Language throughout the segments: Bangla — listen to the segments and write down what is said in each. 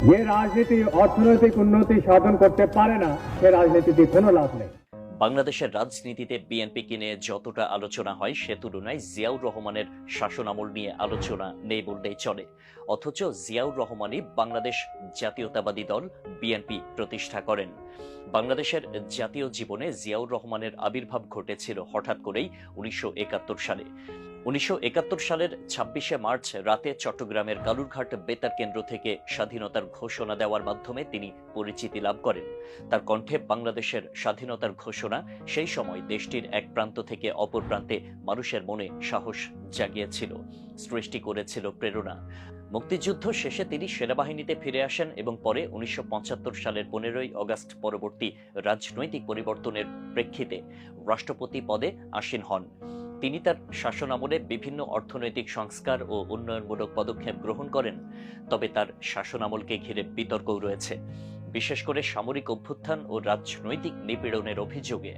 যে রাজনীতি অর্থনৈতিক উন্নতি সাধন করতে পারে না, সে রাজনীতিতে কোনো লাভ নেই। বাংলাদেশের রাজনীতিতে বিএনপিকে নিয়ে যতটা আলোচনা হয়, সে তুলনায় জিয়াউর রহমানের শাসনামল নিয়ে আলোচনা নেই বললেই চলে। অথচ জিয়াউর রহমানই বাংলাদেশ জাতীয়তাবাদী দল বিএনপি প্রতিষ্ঠা করেন। বাংলাদেশের জাতীয় জীবনে জিয়াউর রহমানের আবির্ভাব ঘটেছিল হঠাৎ করেই উনিশশো একাত্তর সালে। উনিশশো একাত্তর সালের ছাব্বিশে মার্চ রাতে চট্টগ্রামের কালুরঘাট বেতার কেন্দ্র থেকে স্বাধীনতার ঘোষণা দেওয়ার মাধ্যমে তিনি পরিচিতি লাভ করেন। তার কণ্ঠে বাংলাদেশের স্বাধীনতার ঘোষণা, সেই সময় দেশটির এক প্রান্ত থেকে অপর প্রান্তে মানুষের মনে সাহস জাগিয়েছিল, সৃষ্টি করেছিল প্রেরণা। মুক্তিযুদ্ধ শেষে তিনি সেনাবাহিনীতে ফিরে আসেন এবং পরে উনিশশো পঁচাত্তর সালের পনেরোই অগস্ট পরবর্তী রাজনৈতিক পরিবর্তনের প্রেক্ষিতে রাষ্ট্রপতি পদে আসীন হন। তিনি তার শাসন আমলে বিভিন্ন অর্থনৈতিক সংস্কার ও উন্নয়নমূলক পদক্ষেপ গ্রহণ করেন, তবে তার শাসন আমলকে ঘিরে বিতর্কও রয়েছে, বিশেষ করে সামরিক অভ্যুত্থান ও রাজনৈতিক নিপীড়নের অভিযোগে।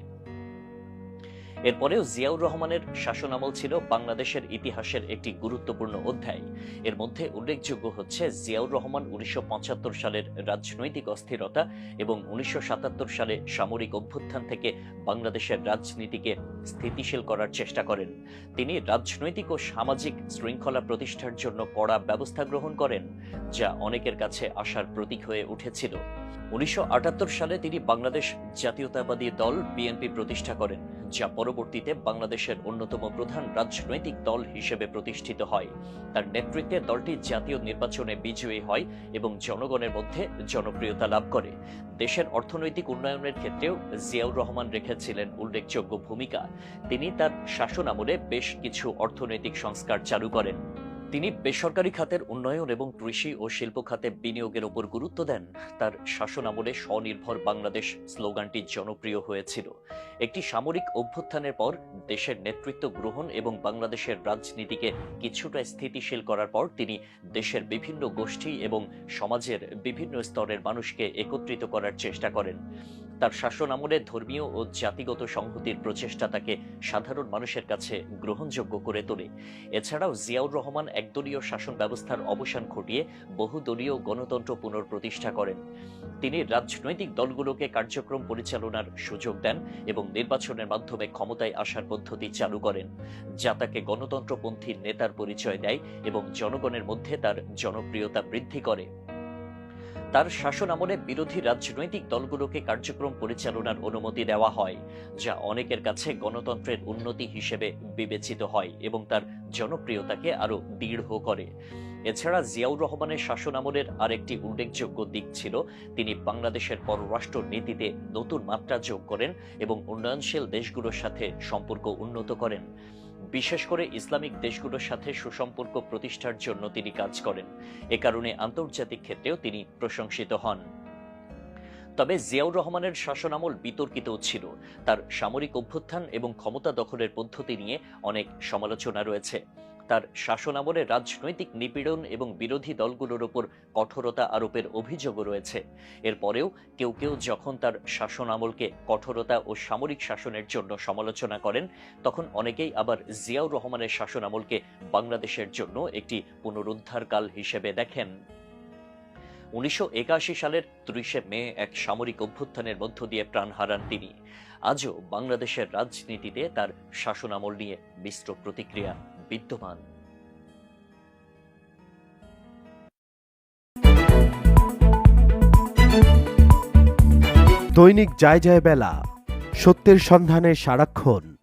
এরপরেও জিয়াউর রহমানের শাসনামল ছিল বাংলাদেশের ইতিহাসের একটি গুরুত্বপূর্ণ অধ্যায়। এর মধ্যে উল্লেখযোগ্য হচ্ছে জিয়াউর রহমান উনিশশো পঁচাত্তর সালের রাজনৈতিক অস্থিরতা এবং উনিশশো সাতাত্তর সালে সামরিক অভ্যুত্থান থেকে বাংলাদেশের রাজনীতিকে স্থিতিশীল করার চেষ্টা করেন। তিনি রাজনৈতিক ও সামাজিক শৃঙ্খলা প্রতিষ্ঠার জন্য কড়া ব্যবস্থা গ্রহণ করেন, যা অনেকের কাছে আশার প্রতীক হয়ে উঠেছিল। উনিশশো আটাত্তর সালে তিনি বাংলাদেশ জাতীয়তাবাদী দল বিএনপি প্রতিষ্ঠা করেন, যা পরবর্তীতে বাংলাদেশের অন্যতম প্রধান রাজনৈতিক দল হিসেবে প্রতিষ্ঠিত হয়। তার নেতৃত্বে দলটি জাতীয় নির্বাচনে বিজয়ী হয় এবং জনগণের মধ্যে জনপ্রিয়তা লাভ করে। দেশের অর্থনৈতিক উন্নয়নের ক্ষেত্রেও জিয়াউর রহমান রেখেছিলেন উল্লেখযোগ্য ভূমিকা। তিনি তার শাসন আমলে বেশ কিছু অর্থনৈতিক সংস্কার চালু করেন। তিনি বেসরকারি খাতের উন্নয়ন এবং কৃষি ও শিল্প খাতে বিনিয়োগের উপর গুরুত্ব দেন। তার শাসন আমলে স্বনির্ভর বাংলাদেশ স্লোগানটি জনপ্রিয় হয়েছিল। একটি সামরিক অভ্যুত্থানের পর দেশের নেতৃত্ব গ্রহণ এবং বাংলাদেশের রাজনীতিকে কিছুটা স্থিতিশীল করার পর তিনি দেশের বিভিন্ন গোষ্ঠী এবং সমাজের বিভিন্ন স্তরের মানুষকে একত্রিত করার চেষ্টা করেন। তার শাসন আমলে ধর্মীয় ও জাতিগত সংহতির প্রচেষ্টা তাকে সাধারণ মানুষের কাছে গ্রহণযোগ্য করে তোলে। এছাড়াও জিয়াউর রহমান একদলীয় শাসন ব্যবস্থার অবসান ঘটিয়ে বহুদলীয় গণতন্ত্র পুনঃপ্রতিষ্ঠা করেন। তিনি রাজনৈতিক দলগুলোকে কার্যক্রম পরিচালনার সুযোগ দেন এবং নির্বাচনের মাধ্যমে ক্ষমতায় আসার পদ্ধতি চালু করেন। যা তাকে গণতন্ত্রপন্থী নেতার পরিচয় দেয় এবং জনগণের মধ্যে তার জনপ্রিয়তা বৃদ্ধি করে। তার শাসন আমলে বিরোধী রাজনৈতিক দলগুলোকে কার্যক্রম পরিচালনার অনুমতি দেওয়া হয়, যা অনেকের কাছে গণতন্ত্রের উন্নতি হিসেবে বিবেচিত হয় এবং তার জনপ্রিয়তাকে আরও দৃঢ় করে। এছাড়া জিয়াউর রহমানের শাসন আমলের আরেকটি উল্লেখযোগ্য দিক ছিল, তিনি বাংলাদেশের পররাষ্ট্র নীতিতে নতুন মাত্রা যোগ করেন এবং উন্নয়নশীল দেশগুলোর সাথে সম্পর্ক উন্নত করেন। বিশেষ করে ইসলামিক দেশগুলোর সাথে সুসম্পর্ক প্রতিষ্ঠার জন্য তিনি কাজ করেন। এ কারণে আন্তর্জাতিক ক্ষেত্রেও তিনি প্রশংসিত হন। তবে জিয়াউর রহমানের শাসনামল বিতর্কিতও ছিল। তার সামরিক অভ্যুত্থান এবং ক্ষমতা দখলের পদ্ধতি নিয়ে অনেক সমালোচনা রয়েছে। তার শাসনামলে রাজনৈতিক নিপীড়ন এবং বিরোধী দলগুলোর উপর কঠোরতা আরোপের অভিযোগও রয়েছে। এরপরেও কেউ কেউ যখন তার শাসনামলকে কঠোরতা ও সামরিক শাসনের জন্য সমালোচনা করেন, তখন অনেকেই আবার জিয়াউর রহমানের শাসনামলকে বাংলাদেশের জন্য একটি পুনরুদ্ধারকাল হিসেবে দেখেন। উনিশশো একাশি সালের ত্রিশে মে এক সামরিক অভ্যুত্থানের মধ্য দিয়ে প্রাণ হারান তিনি। আজও বাংলাদেশের রাজনীতিতে তার শাসনামল নিয়ে মিশ্র প্রতিক্রিয়া বিদ্যমান। দৈনিক যায় যায় বেলা, সত্যের সন্ধানে সারাক্ষণ।